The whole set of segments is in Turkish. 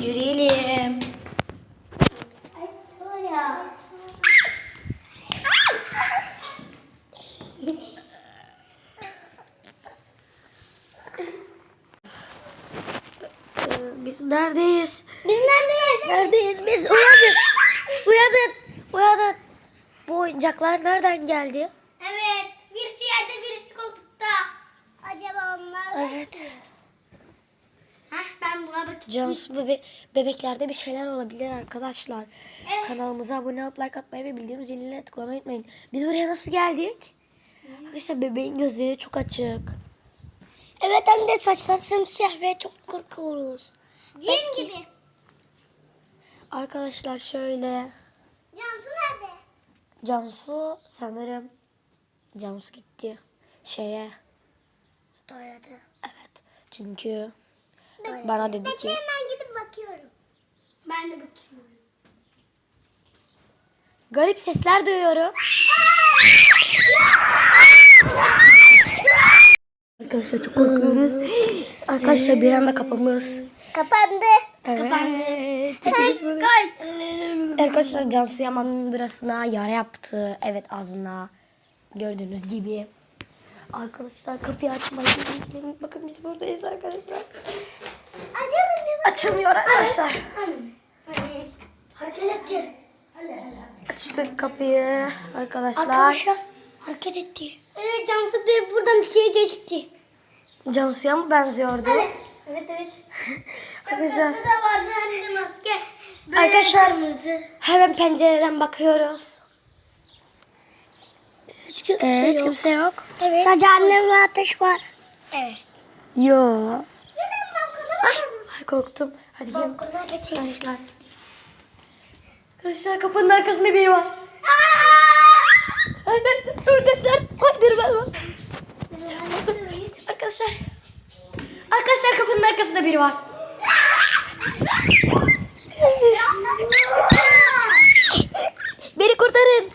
Yürüyelim. Biz neredeyiz? Biz neredeyiz? Neredeyiz biz? Uyanın. Uyanın. Uyanın. Bu oyuncaklar nereden geldi? Evet. Birisi yerde birisi koltukta. Acaba onlar Evet. kim? Ben buna bakayım. Cansu bebe bebeklerde bir şeyler olabilir arkadaşlar. Evet. Kanalımıza abone olup like atmayı ve bildirim ziline tıklamayı unutmayın. Biz buraya nasıl geldik? Arkadaşlar bebeğin gözleri çok açık. Evet hem de saçlar simsiyah ve çok korkuyoruz. Cin gibi. Arkadaşlar şöyle. Cansu nerede? Cansu sanırım Cansu gitti şeye. Tuvalete. Evet. Çünkü bana dedi Bekle ki hemen gidip bakıyorum. Ben de bakıyorum. garip sesler duyuyorum. Arkadaşlar çok korkuyoruz. Arkadaşlar bir anda kapımız. Kapandı. Evet. Hepimiz. Arkadaşlar Cansu Yaman'ın burasına yara yaptı. Evet ağzına. Gördüğünüz gibi. Arkadaşlar kapıyı açmayı unutmayın. Bakın biz buradayız arkadaşlar. Açılmıyor arkadaşlar. Hareket etti. Açtık kapıyı arkadaşlar. Arkadaşlar hareket etti. Evet Cansu bir buradan bir şey geçti. Cansu'ya mı benziyordu? Evet evet. Arkadaşlar da vardı hem de maske. Böyle Arkadaşlar- kırmızı. hemen pencereden bakıyoruz. Hiç kimse Ee, hiç yok. kimse yok. Evet. Sadece annem ve ateş var. Evet. Yo. Gelin balkona bakalım. Ay korktum. Hadi gelin. Arkadaşlar. Arkadaşlar kapının arkasında biri var. Anne dur dur. Dur ben var. Arkadaşlar. Arkadaşlar kapının arkasında biri var. Beni kurtarın.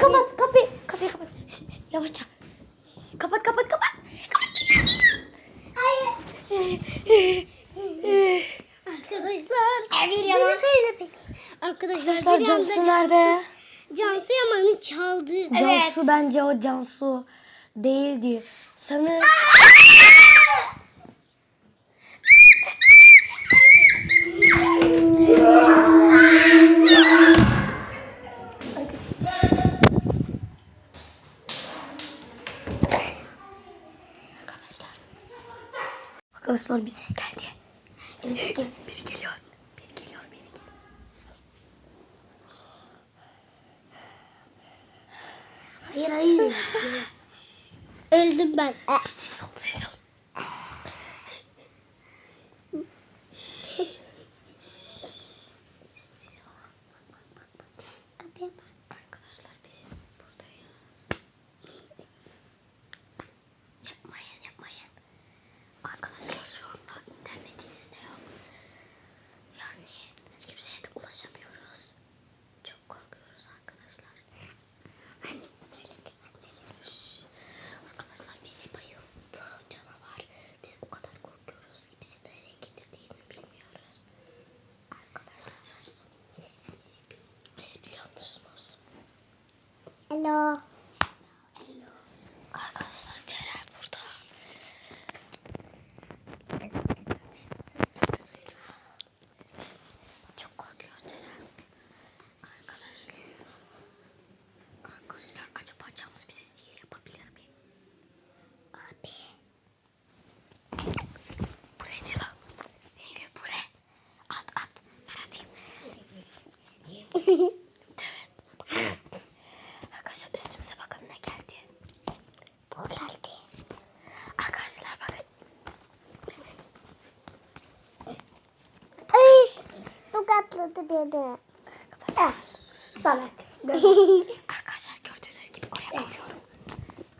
Kapıyı kapat, kapıyı, kapıyı kapat. Şş, Yavaşça. Kapat, kapat, kapat. Kapat. Hayır. Arkadaşlar. Beni söyle peki. Arkadaşlar, Arkadaşlar bir Cansu nerede? Cansu Yaman'ı çaldı. Cansu bence o Cansu değildi. Sanırım Arkadaşlar. Arkadaşlar bir ses geldi. Evet, gel. Biri geliyor. Biri geliyor, biri geliyor. Hayır hayır. Öldüm ben. Ses ol, ses ol. Arkadaşlar biz buradayız. Yapmayın, yapmayın. Arkadaşlar şu anda internetimiz de yok. Yani hiç kimseye de ulaşamıyoruz. Çok korkuyoruz arkadaşlar. Annemiz öyle ki annemiz. Arkadaşlar bizi bayılttı canavar. Biz o kadar korkuyoruz ki bizi nereye getirdiğini bilmiyoruz. Arkadaşlar siz biliyor musunuz? Hello. Arkadaşlar Ceren burada. Çok korkuyor Ceren. Arkadaşlar. Arkadaşlar acaba Cansu bize sihir yapabilir mi? Abi. Bu neydi lan? Neydi bu ne? At at. Ben atayım. tokatladı beni. Arkadaşlar. Eh, salak. Arkadaşlar gördüğünüz gibi oraya eh. atıyorum.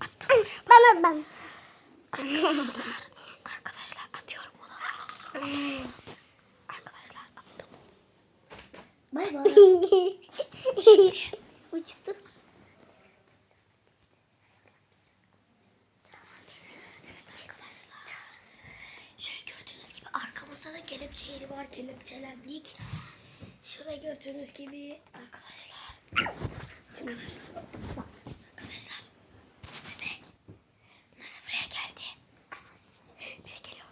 Attım eh, oraya. Bana ben. Arkadaşlar. Arkadaşlar atıyorum bunu. Eh. Arkadaşlar attım. Bye. arkamızda da kelepçe yeri var. Kelepçelendik. Şurada gördüğünüz gibi arkadaşlar. Arkadaşlar. Arkadaşlar. Bebek. Nasıl buraya geldi? Biri geliyor.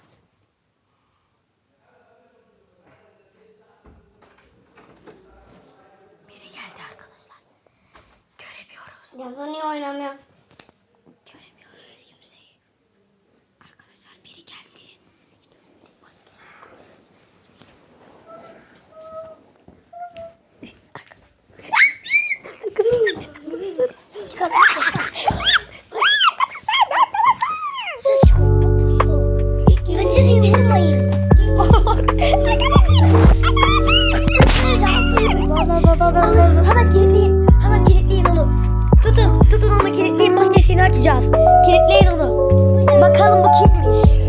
Biri geldi arkadaşlar. Göremiyoruz. Yazı niye oynamıyor? Hemen kilitleyin. Hemen kilitleyin onu. Tutun. Tutun onu kilitleyin. Maskesini açacağız. Kilitleyin onu. Bakalım bu kimmiş.